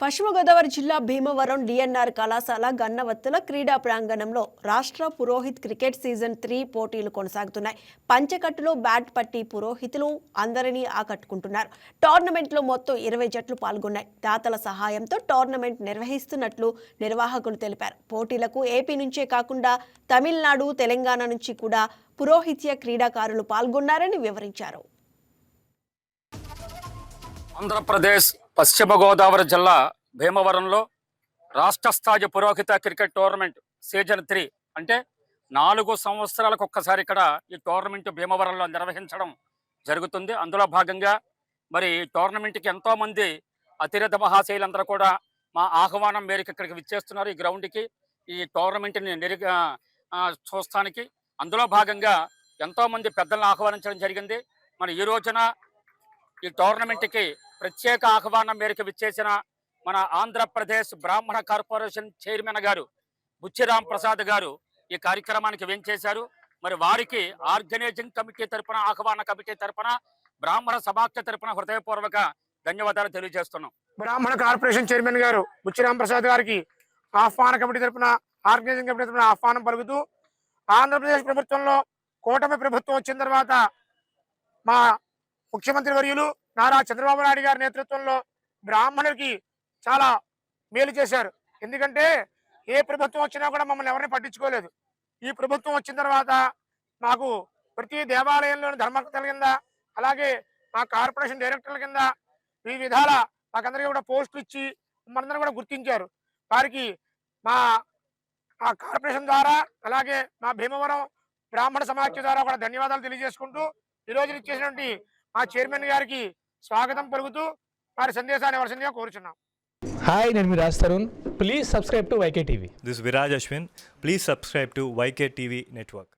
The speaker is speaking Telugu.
పశ్చిమ గోదావరి జిల్లా భీమవరం డిఎన్ఆర్ కళాశాల గన్నవత్తుల క్రీడా ప్రాంగణంలో రాష్ట్ర పురోహిత్ క్రికెట్ సీజన్ త్రీ పోటీలు కొనసాగుతున్నాయి. పంచకట్టులో బ్యాట్ పట్టి పురోహితులు అందరినీ ఆకట్టుకుంటున్నారు. టోర్నమెంట్లో మొత్తం ఇరవై జట్లు పాల్గొన్నాయి. దాతల సహాయంతో టోర్నమెంట్ నిర్వహిస్తున్నట్లు నిర్వాహకులు తెలిపారు. పోటీలకు ఏపీ నుంచే కాకుండా తమిళనాడు తెలంగాణ నుంచి కూడా పురోహిత్య క్రీడాకారులు పాల్గొన్నారని వివరించారు. ఆంధ్రప్రదేశ్ పశ్చిమ గోదావరి జిల్లా భీమవరంలో రాష్ట్ర స్థాయి పురోహిత క్రికెట్ టోర్నమెంట్ సీజన్ త్రీ అంటే నాలుగు సంవత్సరాలకు ఒక్కసారి ఇక్కడ ఈ టోర్నమెంట్ భీమవరంలో నిర్వహించడం జరుగుతుంది. అందులో భాగంగా మరి ఈ టోర్నమెంట్కి ఎంతోమంది అతిరథ మహాశైలందరూ కూడా మా ఆహ్వానం మేరకు ఇక్కడికి విచ్చేస్తున్నారు. ఈ గ్రౌండ్కి ఈ టోర్నమెంట్ని నిరి చూస్తానికి. అందులో భాగంగా ఎంతోమంది పెద్దలను ఆహ్వానించడం జరిగింది. మరి ఈ రోజున ఈ టోర్నమెంట్కి ప్రత్యేక ఆహ్వానం మేరకు విచ్చేసిన మన ఆంధ్రప్రదేశ్ బ్రాహ్మణ కార్పొరేషన్ చైర్మన్ గారు బుచ్చిరాం ప్రసాద్ గారు ఈ కార్యక్రమానికి వెంచేశారు. మరి వారికి ఆర్గనైజింగ్ కమిటీ తరపున ఆహ్వాన కమిటీ తరపున బ్రాహ్మణ సభాఖ్య తరపున హృదయపూర్వక ధన్యవాదాలు తెలియజేస్తున్నాం. బ్రాహ్మణ కార్పొరేషన్ చైర్మన్ గారు బుచ్చిరాం ప్రసాద్ గారికి ఆహ్వాన కమిటీ తరపున ఆర్గనైజింగ్ కమిటీ తరపున ఆహ్వానం పలుకుతూ ఆంధ్రప్రదేశ్ ప్రభుత్వంలో కూటమి ప్రభుత్వం వచ్చిన తర్వాత మా ముఖ్యమంత్రి వర్యులు నారా చంద్రబాబు నాయుడు గారి నేతృత్వంలో బ్రాహ్మణులకి చాలా మేలు చేశారు. ఎందుకంటే ఏ ప్రభుత్వం వచ్చినా కూడా మమ్మల్ని ఎవరిని పట్టించుకోలేదు. ఈ ప్రభుత్వం వచ్చిన తర్వాత మాకు ప్రతి దేవాలయంలోని ధర్మకర్తల కింద అలాగే మా కార్పొరేషన్ డైరెక్టర్ల కింద వివిధ విధాల మాకందరికీ కూడా పోస్టులు ఇచ్చి మనందరం కూడా గుర్తించారు. వారికి మా ఆ కార్పొరేషన్ ద్వారా అలాగే మా భీమవరం బ్రాహ్మణ సమాఖ్య ద్వారా కూడా ధన్యవాదాలు తెలియజేసుకుంటూ ఈ రోజు ఇచ్చేసినటువంటి మా చైర్మన్ గారికి స్వాగతం పలుకుతూ వారి సందేశాన్ని ఇవ్వాల్సిందిగా కోరుచున్నాం హాయ్ నేను మీ Raj Tarun please subscribe to YK TV is Viraj Ashwin. Please subscribe to YK TV Network.